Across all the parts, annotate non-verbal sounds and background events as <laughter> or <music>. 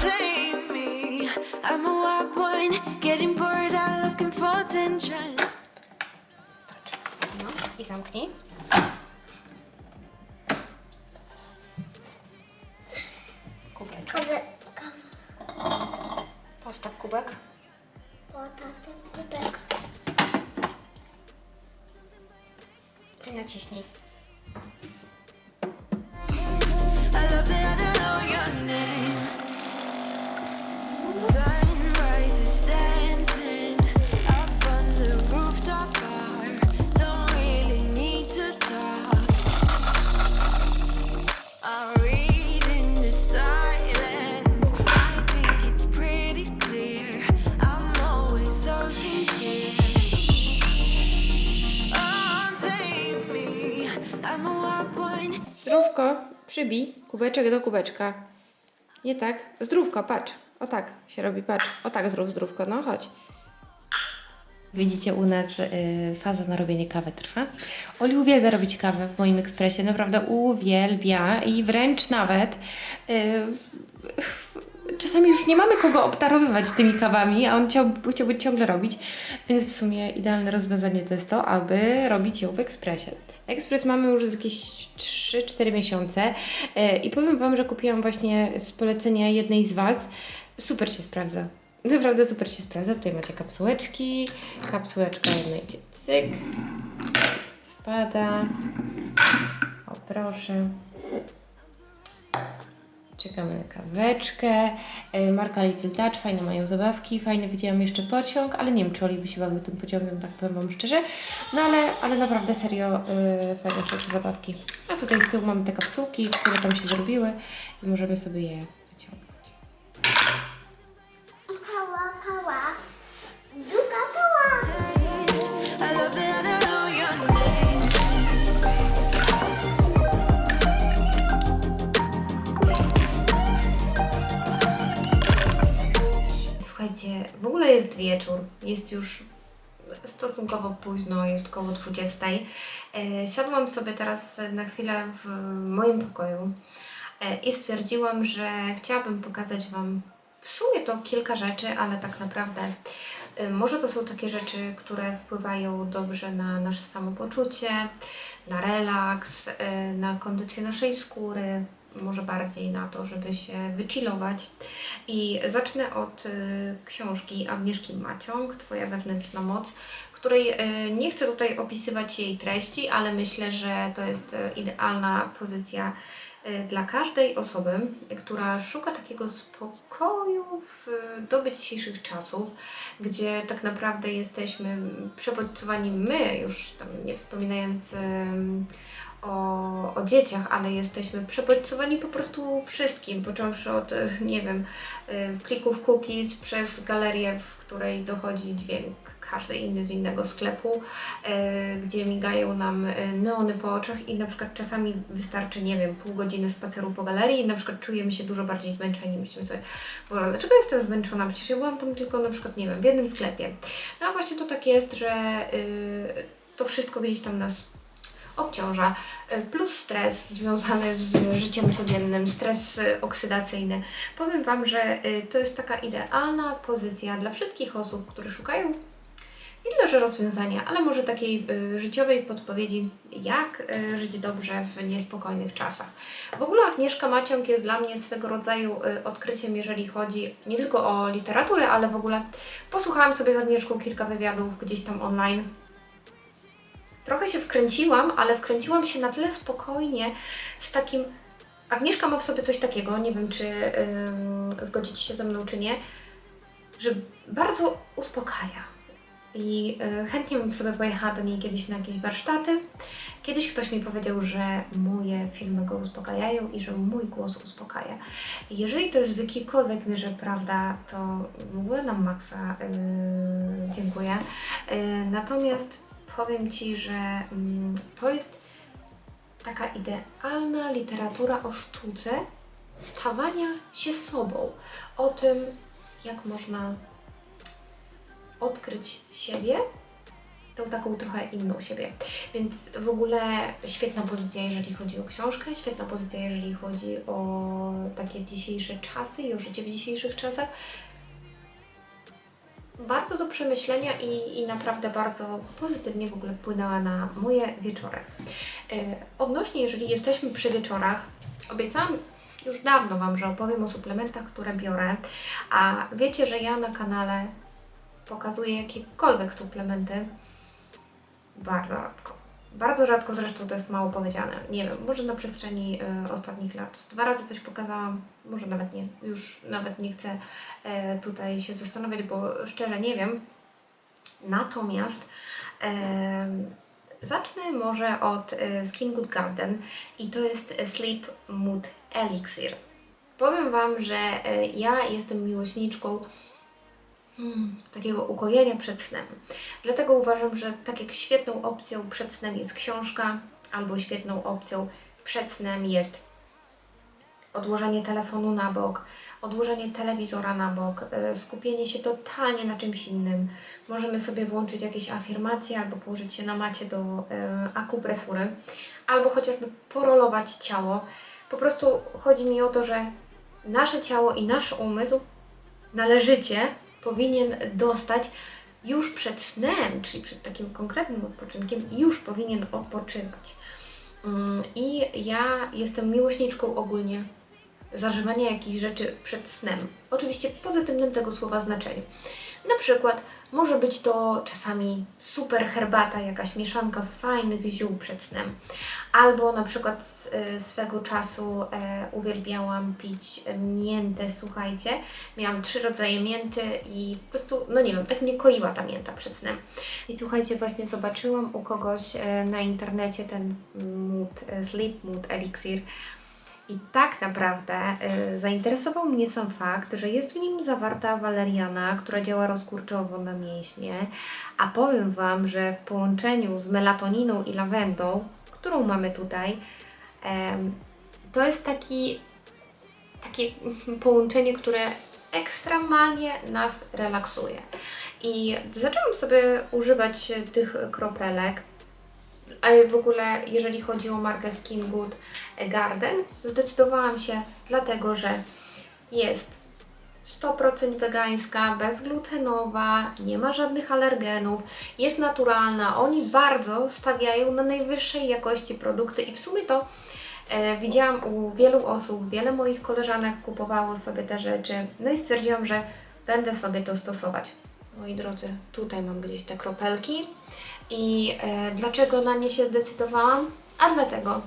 blame me. I'm a wild one, getting bored out looking for attention. No i zamknij. Kawę, Postaw kubek. kawę, ten kubek. I naciśnij. Przybij kubeczek do kubeczka. Nie tak? Zdrówko, patrz. O tak się robi, patrz. O tak zrób zdrówko, no chodź. Widzicie, u nas y, faza na robienie kawy trwa. Oli uwielbia robić kawę w moim ekspresie, naprawdę uwielbia i wręcz nawet y, czasami już nie mamy kogo obdarowywać tymi kawami, a on chciał, chciałby ciągle robić, więc w sumie idealne rozwiązanie to jest to, aby robić ją w ekspresie. Ekspres mamy już z jakieś 3-4 miesiące e, i powiem Wam, że kupiłam właśnie z polecenia jednej z Was. Super się sprawdza. Naprawdę super się sprawdza. Tutaj macie kapsułeczki. Kapsułeczka jedna idzie cyk. Wpada. O proszę. Czekamy na kaweczkę. E, Marka Little Touch, fajne mają zabawki, fajne widziałam jeszcze pociąg, ale nie wiem, czy Oli by się bawił tym pociągiem, tak powiem Wam szczerze. No ale, ale naprawdę serio yy, fajne są te zabawki. A tutaj z tyłu mamy te kapsułki, które tam się zrobiły i możemy sobie je wyciągnąć. Słuchajcie, w ogóle jest wieczór. Jest już stosunkowo późno, jest koło 20. E, siadłam sobie teraz na chwilę w moim pokoju e, i stwierdziłam, że chciałabym pokazać Wam w sumie to kilka rzeczy, ale tak naprawdę e, może to są takie rzeczy, które wpływają dobrze na nasze samopoczucie, na relaks, na kondycję naszej skóry, może bardziej na to, żeby się wychillować. I zacznę od y, książki Agnieszki Maciąg, Twoja wewnętrzna moc, której y, nie chcę tutaj opisywać jej treści, ale myślę, że to jest y, idealna pozycja dla każdej osoby, która szuka takiego spokoju w dobie dzisiejszych czasów, gdzie tak naprawdę jesteśmy przebodźcowani my, już nie wspominając o, o dzieciach, ale jesteśmy przebodźcowani po prostu wszystkim, począwszy od, y, nie wiem, y, plików cookies przez galerię, w której dochodzi dźwięk każdy inny z innego sklepu, y, gdzie migają nam neony po oczach i na przykład czasami wystarczy, nie wiem, pół godziny spaceru po galerii i na przykład czujemy się dużo bardziej zmęczeni. Myślimy sobie, Boże, dlaczego jestem zmęczona? Przecież ja byłam tam tylko na przykład, nie wiem, w jednym sklepie. No a właśnie to tak jest, że y, to wszystko gdzieś tam nas obciąża, y, plus stres związany z życiem codziennym, stres y, oksydacyjny. Powiem Wam, że y, to jest taka idealna pozycja dla wszystkich osób, które szukają nie tyle, że rozwiązania, ale może takiej życiowej podpowiedzi, jak żyć dobrze w niespokojnych czasach. W ogóle Agnieszka Maciąg jest dla mnie swego rodzaju odkryciem, jeżeli chodzi nie tylko o literaturę, ale w ogóle posłuchałam sobie z Agnieszką kilka wywiadów gdzieś tam online trochę się wkręciłam, ale wkręciłam się na tyle spokojnie z takim. Agnieszka ma w sobie coś takiego, nie wiem czy ym, zgodzicie się ze mną, czy nie, że bardzo uspokaja. I y, chętnie bym sobie pojechała do niej kiedyś na jakieś warsztaty. Kiedyś ktoś mi powiedział, że moje filmy go uspokajają i że mój głos uspokaja. Jeżeli to jest w jakiejkolwiek mierze prawda, to w ogóle na maksa y, dziękuję. Y, natomiast powiem Ci, że mm, to jest taka idealna literatura o sztuce stawania się sobą, o tym, jak można odkryć siebie, tą taką trochę inną siebie. Więc w ogóle świetna pozycja, jeżeli chodzi o książkę, świetna pozycja, jeżeli chodzi o takie dzisiejsze czasy i o życie w dzisiejszych czasach. Bardzo do przemyślenia i, i naprawdę bardzo pozytywnie w ogóle wpłynęła na moje wieczory. Yy, odnośnie, jeżeli jesteśmy przy wieczorach, obiecałam już dawno Wam, że opowiem o suplementach, które biorę, a wiecie, że ja na kanale pokazuję jakiekolwiek suplementy bardzo rzadko. Bardzo rzadko zresztą to jest mało powiedziane. Nie wiem, może na przestrzeni y, ostatnich lat. Dwa razy coś pokazałam, może nawet nie. Już nawet nie chcę e, tutaj się zastanawiać, bo szczerze nie wiem. Natomiast em, zacznę może od e, Skin Good Garden i to jest Sleep Mood Elixir. Powiem Wam, że e, ja jestem miłośniczką Hmm, takiego ukojenia przed snem. Dlatego uważam, że tak jak świetną opcją przed snem jest książka, albo świetną opcją przed snem jest odłożenie telefonu na bok, odłożenie telewizora na bok, y, skupienie się totalnie na czymś innym. Możemy sobie włączyć jakieś afirmacje, albo położyć się na macie do y, akupresury, albo chociażby porolować ciało. Po prostu chodzi mi o to, że nasze ciało i nasz umysł należycie powinien dostać już przed snem, czyli przed takim konkretnym odpoczynkiem, już powinien odpoczywać. Mm, I ja jestem miłośniczką ogólnie zażywania jakichś rzeczy przed snem. Oczywiście w pozytywnym tego słowa znaczeniu. Na przykład może być to czasami super herbata, jakaś mieszanka fajnych ziół przed snem. Albo na przykład y, swego czasu e, uwielbiałam pić miętę, słuchajcie. Miałam trzy rodzaje mięty i po prostu, no nie wiem, tak mnie koiła ta mięta przed snem. I słuchajcie, właśnie zobaczyłam u kogoś e, na internecie ten mood, e, Sleep Mood Elixir. I tak naprawdę y, zainteresował mnie sam fakt, że jest w nim zawarta waleriana, która działa rozkurczowo na mięśnie, a powiem Wam, że w połączeniu z melatoniną i lawendą, którą mamy tutaj, em, to jest taki, takie <laughs> połączenie, które ekstremalnie nas relaksuje. I zaczęłam sobie używać tych kropelek. A w ogóle, jeżeli chodzi o markę Skin Good Garden, zdecydowałam się dlatego, że jest 100% wegańska, bezglutenowa, nie ma żadnych alergenów, jest naturalna. Oni bardzo stawiają na najwyższej jakości produkty i w sumie to e, widziałam u wielu osób, wiele moich koleżanek kupowało sobie te rzeczy. No i stwierdziłam, że będę sobie to stosować. Moi drodzy, tutaj mam gdzieś te kropelki. I e, dlaczego na nie się zdecydowałam? A dlatego,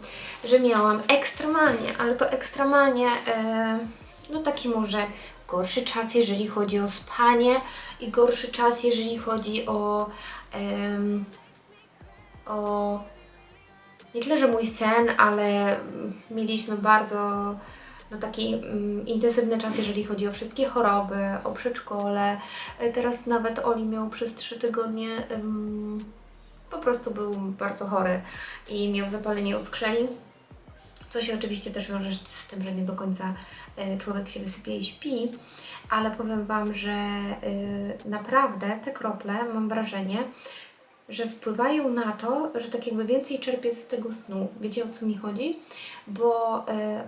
że miałam ekstremalnie, ale to ekstremalnie, e, no taki może gorszy czas, jeżeli chodzi o spanie i gorszy czas, jeżeli chodzi o, o nie tyle, że mój sen, ale mieliśmy bardzo no, taki mm, intensywny czas, jeżeli chodzi o wszystkie choroby, o przedszkole. E, Teraz nawet Oli miał przez trzy tygodnie po prostu był bardzo chory i miał zapalenie oskrzeli, co się oczywiście też wiąże z tym, że nie do końca e, człowiek się wysypie i śpi, ale powiem Wam, że e, naprawdę te krople, mam wrażenie, że wpływają na to, że tak jakby więcej czerpię z tego snu. Wiecie o co mi chodzi? Bo e,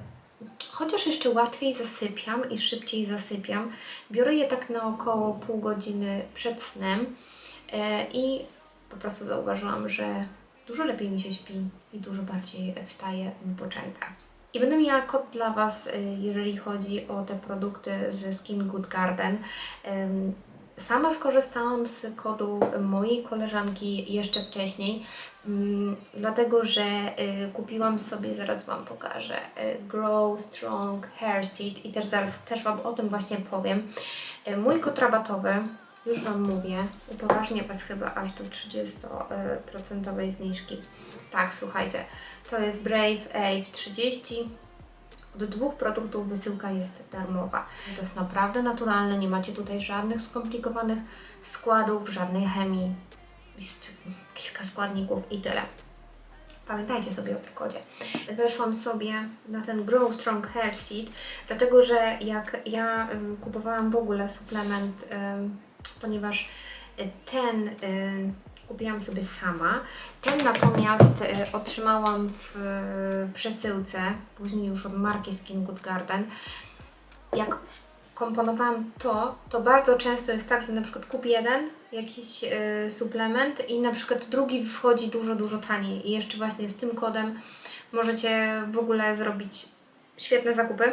chociaż jeszcze łatwiej zasypiam i szybciej zasypiam, biorę je tak na około pół godziny przed snem i po prostu zauważyłam, że dużo lepiej mi się śpi i dużo bardziej wstaję wypoczęta. I będę miała kod dla Was, y, jeżeli chodzi o te produkty ze Skin Good Garden. Sama skorzystałam z kodu mojej koleżanki jeszcze wcześniej, dlatego że y, kupiłam sobie, zaraz Wam pokażę, y, Grow Strong Hair Seed i też zaraz też Wam o tym właśnie powiem. Mój kod rabatowy już Wam mówię, upoważnię Was chyba aż do 30% zniżki. Tak, słuchajcie, to jest Brave Ave 30. Od dwóch produktów wysyłka jest darmowa. To jest naprawdę naturalne, nie macie tutaj żadnych skomplikowanych składów, żadnej chemii. Jest kilka składników i tyle. Pamiętajcie sobie o kodzie. Weszłam sobie na ten Grow Strong Hair Seed, dlatego że jak ja kupowałam w ogóle suplement, ponieważ y, ten y, kupiłam sobie sama. Ten natomiast e, otrzymałam w e, przesyłce, później już od marki Skin Good Garden. Jak komponowałam to, to bardzo często jest tak, że na przykład kupię jeden jakiś e, suplement i na przykład drugi wchodzi dużo, dużo taniej. I jeszcze właśnie z tym kodem możecie w ogóle zrobić świetne zakupy.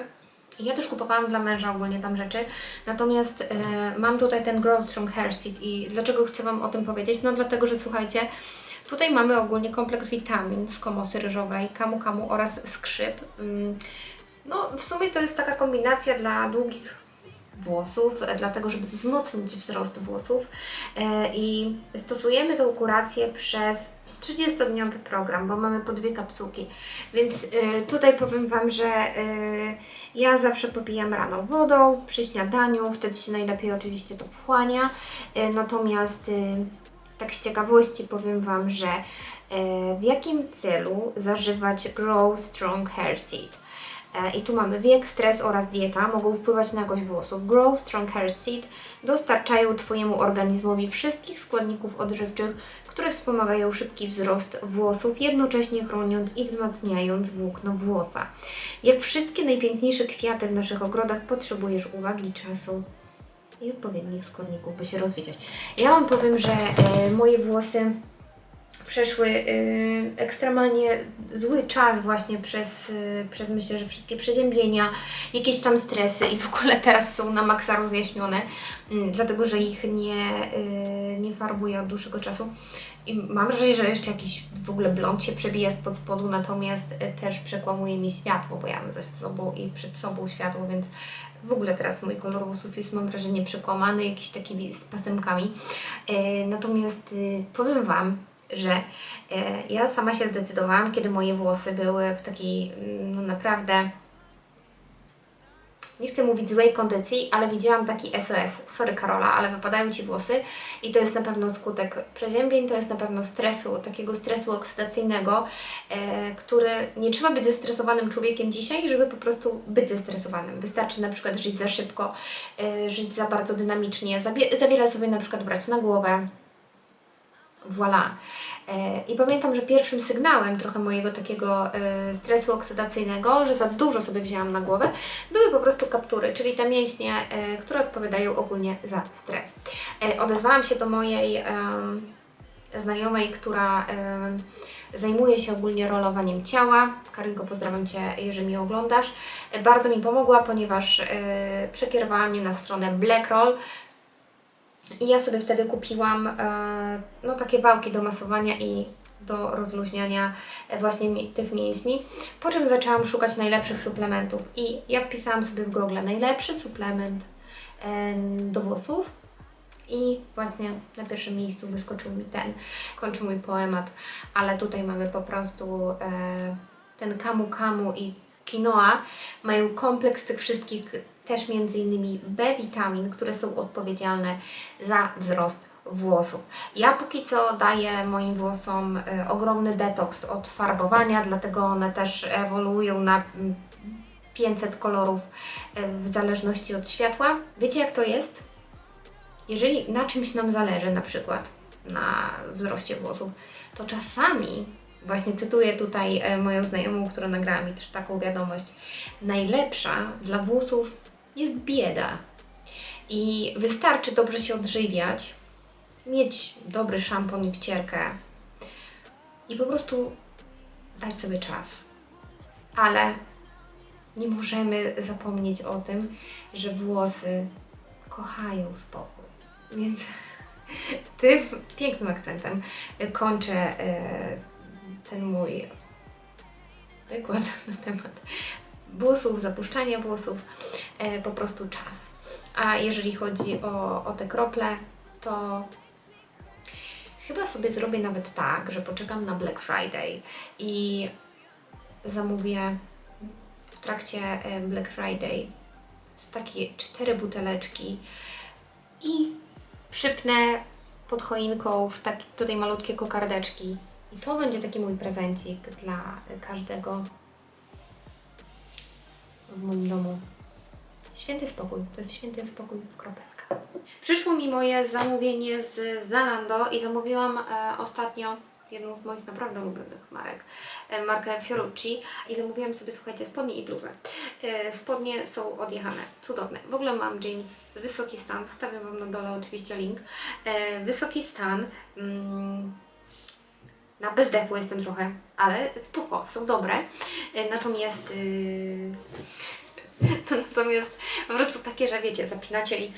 Ja też kupowałam dla męża ogólnie tam rzeczy, natomiast e, mam tutaj ten Grow Strong Hair Seed i dlaczego chcę Wam o tym powiedzieć? No dlatego, że słuchajcie, tutaj mamy ogólnie kompleks witamin z komosy ryżowej, kamu kamu oraz skrzyp. Mm, No w sumie to jest taka kombinacja dla długich włosów, e, dlatego żeby wzmocnić wzrost włosów e, i stosujemy tą kurację przez 30-dniowy program, bo mamy po dwie kapsułki. Więc e, tutaj powiem Wam, że e, ja zawsze popijam rano wodą przy śniadaniu, wtedy się najlepiej oczywiście to wchłania. E, Natomiast e, tak z ciekawości powiem Wam, że e, w jakim celu zażywać Grow Strong Hair Seed. E, I tu mamy wiek, stres oraz dieta mogą wpływać na jakość włosów. Grow Strong Hair Seed dostarczają Twojemu organizmowi wszystkich składników odżywczych, które wspomagają szybki wzrost włosów, jednocześnie chroniąc i wzmacniając włókno włosa. Jak wszystkie najpiękniejsze kwiaty w naszych ogrodach, potrzebujesz uwagi, czasu i odpowiednich składników, by się rozwijać. Ja Wam powiem, że e, moje włosy przeszły y, ekstremalnie zły czas właśnie przez, y, przez myślę, że wszystkie przeziębienia, jakieś tam stresy i w ogóle teraz są na maksa rozjaśnione, mm, dlatego że ich nie, y, nie farbuję od dłuższego czasu. I mam wrażenie, że jeszcze jakiś w ogóle blond się przebija spod spodu, natomiast też przekłamuje mi światło, bo ja mam ze sobą i przed sobą światło, więc w ogóle teraz mój kolor włosów jest, mam wrażenie, przekłamany, jakiś takimi z pasemkami. E, natomiast powiem Wam, że e, ja sama się zdecydowałam, kiedy moje włosy były w takiej, mm, no naprawdę, nie chcę mówić złej kondycji, ale widziałam taki SOS. Sorry Karola, ale wypadają Ci włosy i to jest na pewno skutek przeziębień, to jest na pewno stresu, takiego stresu oksydacyjnego, e, który nie trzeba być zestresowanym człowiekiem dzisiaj, żeby po prostu być zestresowanym. Wystarczy na przykład żyć za szybko, e, żyć za bardzo dynamicznie, za, za wiele sobie na przykład brać na głowę, Voilà. E, I pamiętam, że pierwszym sygnałem trochę mojego takiego e, stresu oksydacyjnego, że za dużo sobie wzięłam na głowę, były po prostu kaptury, czyli te mięśnie, e, które odpowiadają ogólnie za stres. Odezwałam się do mojej znajomej, która zajmuje się ogólnie rolowaniem ciała. Karinko, pozdrawiam Cię, jeżeli mnie oglądasz. Bardzo mi pomogła, ponieważ przekierowała mnie na stronę Blackroll, i ja sobie wtedy kupiłam e, no, takie wałki do masowania i do rozluźniania e, właśnie mi, tych mięśni. Po czym zaczęłam szukać najlepszych suplementów i ja wpisałam sobie w Google najlepszy suplement e, do włosów i właśnie na pierwszym miejscu wyskoczył mi ten. Kończy mój poemat, ale tutaj mamy po prostu e, ten kamu kamu i quinoa mają kompleks tych wszystkich, też między innymi B-witamin, które są odpowiedzialne za wzrost włosów. Ja póki co daję moim włosom e, ogromny detoks od farbowania, dlatego one też ewoluują na mm, 500 kolorów e, w zależności od światła. Wiecie jak to jest? Jeżeli na czymś nam zależy, na przykład na wzroście włosów, to czasami, właśnie cytuję tutaj e, moją znajomą, która nagrała mi też taką wiadomość, najlepsza dla włosów jest bieda. I wystarczy dobrze się odżywiać, mieć dobry szampon i wcierkę i po prostu dać sobie czas. Ale nie możemy zapomnieć o tym, że włosy kochają spokój. Więc <laughs> tym pięknym akcentem kończę e, ten mój wykład na temat włosów, zapuszczania włosów, e, po prostu czas. A jeżeli chodzi o, o te krople, to chyba sobie zrobię nawet tak, że poczekam na Black Friday i zamówię w trakcie e, Black Friday z takie cztery buteleczki i przypnę pod choinką w taki, tutaj malutkie kokardeczki. I to będzie taki mój prezencik dla każdego w moim domu. Święty spokój. To jest święty spokój w kropelkach. Przyszło mi moje zamówienie z Zalando i zamówiłam e, ostatnio jedną z moich naprawdę ulubionych marek, e, markę Fiorucci i zamówiłam sobie, słuchajcie, spodnie i bluzę. E, spodnie są odjechane, cudowne. W ogóle mam jeans wysoki stan, zostawię Wam na dole oczywiście link. E, wysoki stan, mm, na bezdechu jestem trochę, ale spoko, są dobre. E, Natomiast yy, <laughs> natomiast po prostu takie, że wiecie, zapinacie i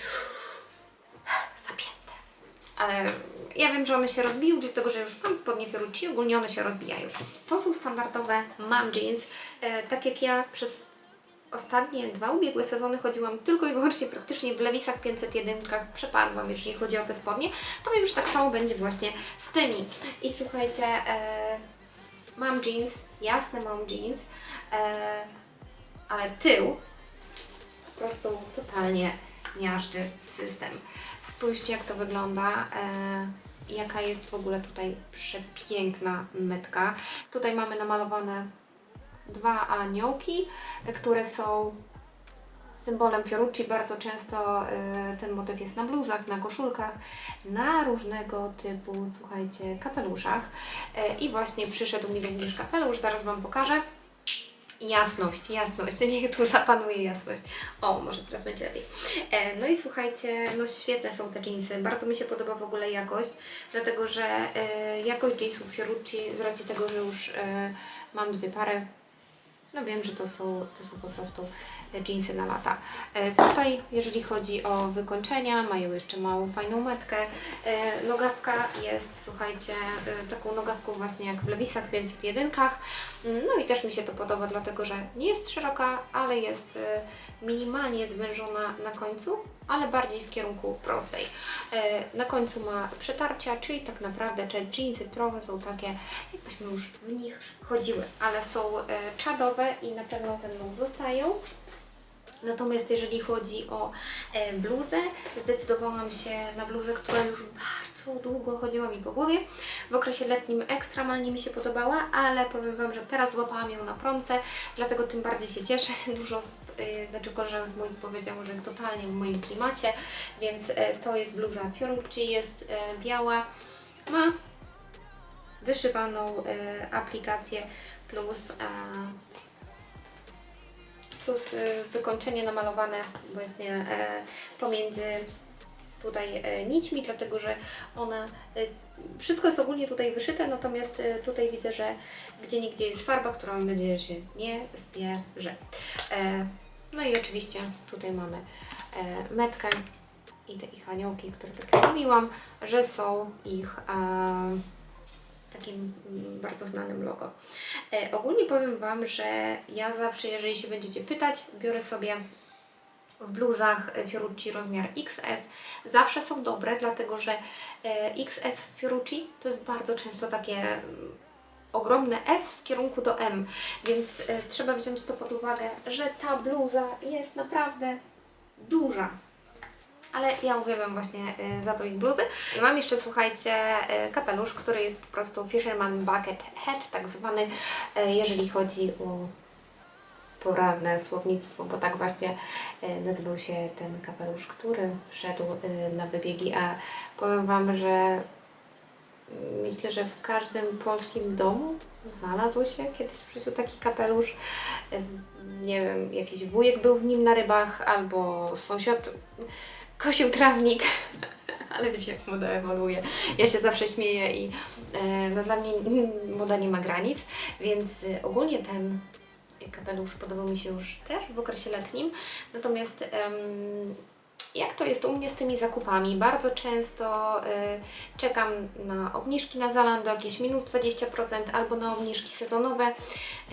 <sighs> zapięte. Ale ja wiem, że one się rozbiją, dlatego że już mam spodnie Fiorucci, ogólnie one się rozbijają. To są standardowe mam jeans, e, tak jak ja przez ostatnie dwa ubiegłe sezony chodziłam tylko i wyłącznie praktycznie w lewisach 501 przepadłam, jeżeli chodzi o te spodnie, to wiem, że tak samo będzie właśnie z tymi. I słuchajcie, e, mam jeans, jasne mam jeans, e, ale tył po prostu totalnie miażdży system. Spójrzcie jak to wygląda. E, jaka jest w ogóle tutaj przepiękna metka. Tutaj mamy namalowane dwa aniołki, które są symbolem Fiorucci. Bardzo często e, ten motyw jest na bluzach, na koszulkach, na różnego typu, słuchajcie, kapeluszach. E, I właśnie przyszedł mi również kapelusz, zaraz Wam pokażę. Jasność, jasność, <laughs> niech tu zapanuje jasność. O, może teraz będzie lepiej. E, no i słuchajcie, no świetne są te jeansy, bardzo mi się podoba w ogóle jakość, dlatego że e, jakość jeansów Fiorucci, z racji tego, że już mam dwie pary, no wiem, że to są, to są po prostu jeansy na lata. E, tutaj, jeżeli chodzi o wykończenia, mają jeszcze małą, fajną metkę. E, nogawka jest, słuchajcie, e, taką nogawką właśnie jak w lewisach 501. No i też mi się to podoba, dlatego że nie jest szeroka, ale jest minimalnie zwężona na końcu, ale bardziej w kierunku prostej. Na końcu ma przetarcia, czyli tak naprawdę te jeansy trochę są takie, jakbyśmy już w nich chodziły, ale są czadowe i na pewno ze mną zostają. Natomiast jeżeli chodzi o e, bluzę, zdecydowałam się na bluzę, która już bardzo długo chodziła mi po głowie. W okresie letnim ekstremalnie mi się podobała, ale powiem Wam, że teraz złapałam ją na promce, dlatego tym bardziej się cieszę. <laughs> Dużo e, znaczy koleżanek moich powiedziało, że jest totalnie w moim klimacie, więc e, to jest bluza Fiorucci, jest biała, ma wyszywaną aplikację plus plus y, wykończenie namalowane właśnie e, pomiędzy tutaj e, nićmi, dlatego że one, e, wszystko jest ogólnie tutaj wyszyte, natomiast tutaj widzę, że gdzie nigdzie jest farba, która mam nadzieję, się nie zbierze. No i oczywiście tutaj mamy metkę i te ich aniołki, które tak mówiłam, że są ich takim mm, bardzo znanym logo. E, ogólnie powiem Wam, że ja zawsze, jeżeli się będziecie pytać, biorę sobie w bluzach Fiorucci rozmiar XS. Zawsze są dobre, dlatego że e, XS w Fiorucci to jest bardzo często takie mm, ogromne S w kierunku do M, więc e, trzeba wziąć to pod uwagę, że ta bluza jest naprawdę duża. Ale ja uwielbiam właśnie y, za to ich bluzy. I mam jeszcze, słuchajcie, y, kapelusz, który jest po prostu Fisherman Bucket Hat, tak zwany, y, jeżeli chodzi o poranne słownictwo, bo tak właśnie nazywał się ten kapelusz, który wszedł na wybiegi, a powiem Wam, że y, myślę, że w każdym polskim domu znalazł się kiedyś w życiu taki kapelusz. Nie wiem, jakiś wujek był w nim na rybach, albo sąsiad kosił trawnik. <laughs> Ale wiecie, jak moda ewoluuje. Ja się zawsze śmieję i e, no dla mnie moda nie ma granic, więc e, ogólnie ten kapelusz podobał mi się już też w okresie letnim. Natomiast jak to jest u mnie z tymi zakupami? Bardzo często e, czekam na obniżki na Zalando, jakieś minus 20% albo na obniżki sezonowe.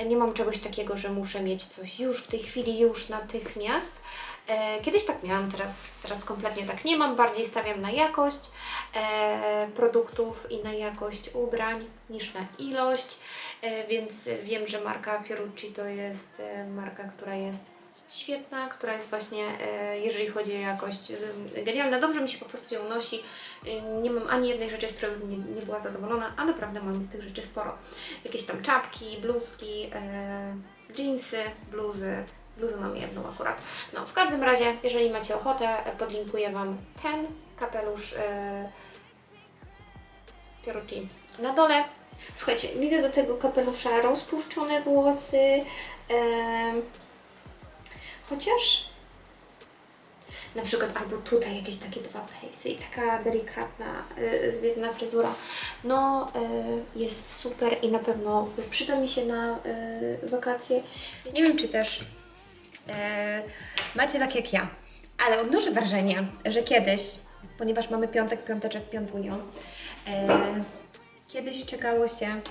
Nie mam czegoś takiego, że muszę mieć coś już w tej chwili, już natychmiast. E, Kiedyś tak miałam, teraz, teraz kompletnie tak nie mam. Bardziej stawiam na jakość e, produktów i na jakość ubrań niż na ilość, e, więc wiem, że marka Fiorucci to jest marka, która jest świetna, która jest właśnie, jeżeli chodzi o jakość, genialna. Dobrze mi się po prostu ją nosi. Nie mam ani jednej rzeczy, z której nie, nie była zadowolona, a naprawdę mam tych rzeczy sporo. Jakieś tam czapki, bluzki, jeansy, bluzy, Bluzę mam jedną akurat. No, w każdym razie, jeżeli macie ochotę, podlinkuję Wam ten kapelusz Pierucci na dole. Słuchajcie, widzę do tego kapelusza rozpuszczone włosy, em, chociaż na przykład albo tutaj jakieś takie dwa pejsy i taka delikatna, y, zwiewna fryzura. No, y, jest super i na pewno przyda mi się na y, wakacje. Nie wiem, czy też macie tak jak ja, ale odnoszę wrażenie, że kiedyś, ponieważ mamy piątek, piąteczek, piątunio, y, kiedyś czekało się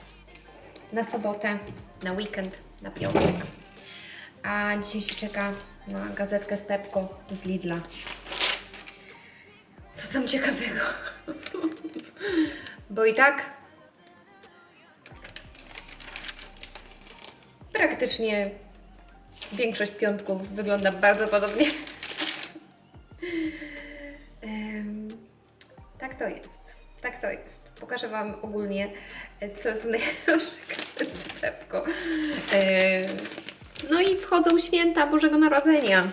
na sobotę, na weekend, na piątek. A dzisiaj się czeka na gazetkę z Pepko z Lidla. Co tam ciekawego? <laughs> Bo i tak praktycznie większość piątków wygląda bardzo podobnie. Tak to jest. Tak to jest. Pokażę Wam ogólnie, e, co jest Pepko. Em, no i wchodzą święta Bożego Narodzenia.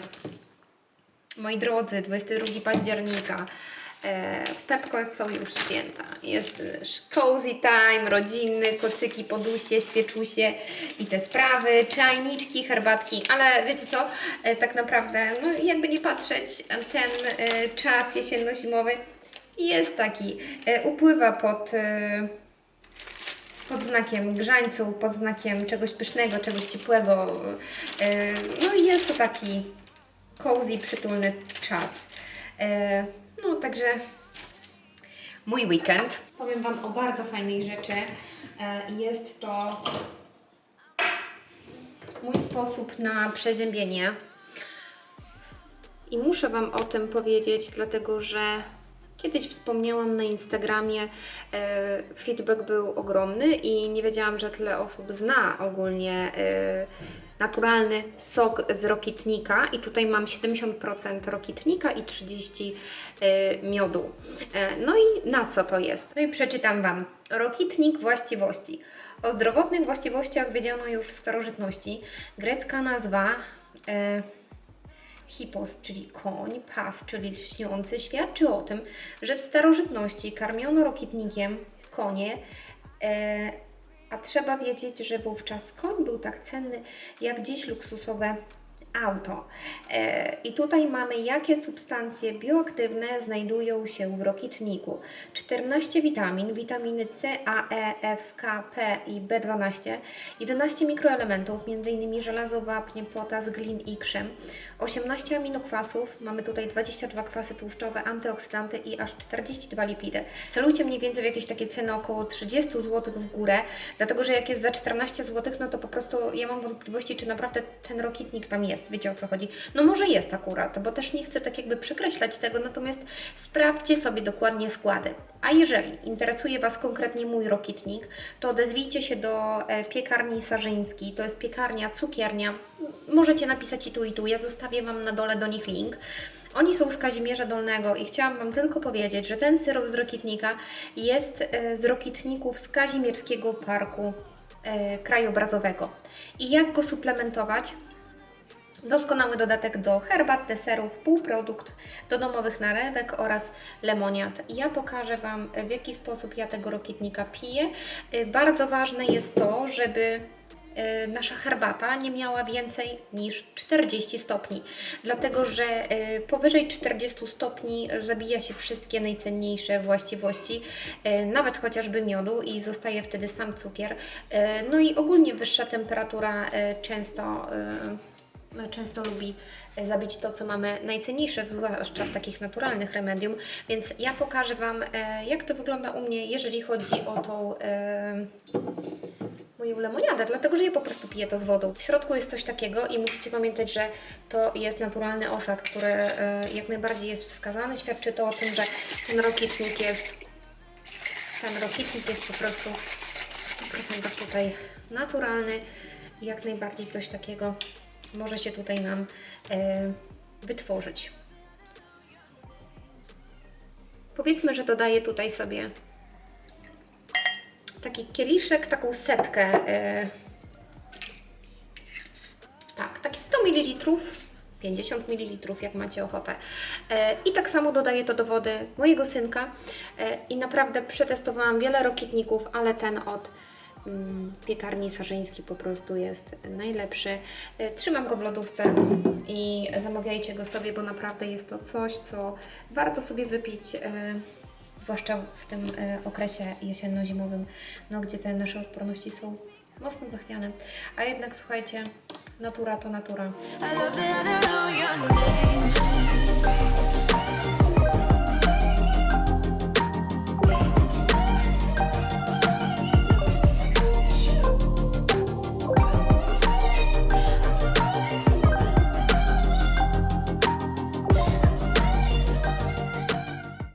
Moi drodzy, 22 października. E, W Pepko są już święta. Jest cozy time, rodzinny, kocyki, podusie, świeczusie i te sprawy, czajniczki, herbatki, ale wiecie co, E, tak naprawdę, no jakby nie patrzeć, ten e, czas jesienno-zimowy jest taki, e, upływa pod... pod znakiem grzańców, pod znakiem czegoś pysznego, czegoś ciepłego. No i jest to taki cozy, przytulny czas. No także mój weekend. Powiem Wam o bardzo fajnej rzeczy. Yy, Jest to mój sposób na przeziębienie. I muszę Wam o tym powiedzieć, dlatego że kiedyś wspomniałam na Instagramie, e, feedback był ogromny i nie wiedziałam, że tyle osób zna ogólnie e, naturalny sok z rokitnika i tutaj mam 70% rokitnika i 30% e, miodu. E, no i na co to jest? No i przeczytam Wam. Rokitnik właściwości. O zdrowotnych właściwościach wiedziano już w starożytności. Grecka nazwa e, Hipos, czyli koń, pas, czyli lśniący, świadczy o tym, że w starożytności karmiono rokitnikiem konie, e, a trzeba wiedzieć, że wówczas koń był tak cenny jak dziś luksusowe auto. E, I tutaj mamy, jakie substancje bioaktywne znajdują się w rokitniku. 14 witamin, witaminy C, A, E, F, K, P i B12, 11 mikroelementów, m.in. żelazo, wapnie, potas, glin i krzem, 18 aminokwasów, mamy tutaj 22 kwasy tłuszczowe, antyoksydanty i aż 42 lipidy. Celujcie mniej więcej w jakieś takie ceny około 30 zł w górę, dlatego że jak jest za 14 zł, no to po prostu ja mam wątpliwości, czy naprawdę ten rokitnik tam jest. Wiecie o co chodzi? No może jest akurat, bo też nie chcę tak jakby przekreślać tego, natomiast sprawdźcie sobie dokładnie składy. A jeżeli interesuje Was konkretnie mój rokitnik, to odezwijcie się do e, piekarni Sarzyński. To jest piekarnia, cukiernia. Możecie napisać i tu, i tu. Ja zostawię Wam na dole do nich link. Oni są z Kazimierza Dolnego i chciałam Wam tylko powiedzieć, że ten syrop z rokitnika jest e, z rokitników z Kazimierskiego Parku e, Krajobrazowego. I jak go suplementować? Doskonały dodatek do herbat, deserów, półprodukt do domowych nalewek oraz lemoniad. Ja pokażę Wam, w jaki sposób ja tego rokitnika piję. Y, Bardzo ważne jest to, żeby y, nasza herbata nie miała więcej niż 40 stopni, dlatego że y, powyżej 40 stopni zabija się wszystkie najcenniejsze właściwości, nawet chociażby miodu i zostaje wtedy sam cukier. No i ogólnie wyższa temperatura często często lubi zabić to, co mamy najcenniejsze, zwłaszcza w takich naturalnych remedium. Więc ja pokażę Wam, e, jak to wygląda u mnie, jeżeli chodzi o tą e, moją lemoniadę, dlatego że ja po prostu piję to z wodą. W środku jest coś takiego i musicie pamiętać, że to jest naturalny osad, który e, jak najbardziej jest wskazany. Świadczy to o tym, że ten rokitnik jest ten rokitnik jest po prostu w 100% tutaj naturalny i jak najbardziej coś takiego może się tutaj nam e, wytworzyć. Powiedzmy, że dodaję tutaj sobie taki kieliszek, taką setkę. E, tak, taki 100 ml, 50 ml, jak macie ochotę. E, I tak samo dodaję to do wody mojego synka. I naprawdę przetestowałam wiele rokietników, ale ten od piekarni Sarzyński po prostu jest najlepszy. E, Trzymam go w lodówce i zamawiajcie go sobie, bo naprawdę jest to coś, co warto sobie wypić. e, Zwłaszcza w tym e, okresie jesienno-zimowym, no, gdzie te nasze odporności są mocno zachwiane. A jednak słuchajcie, natura to natura.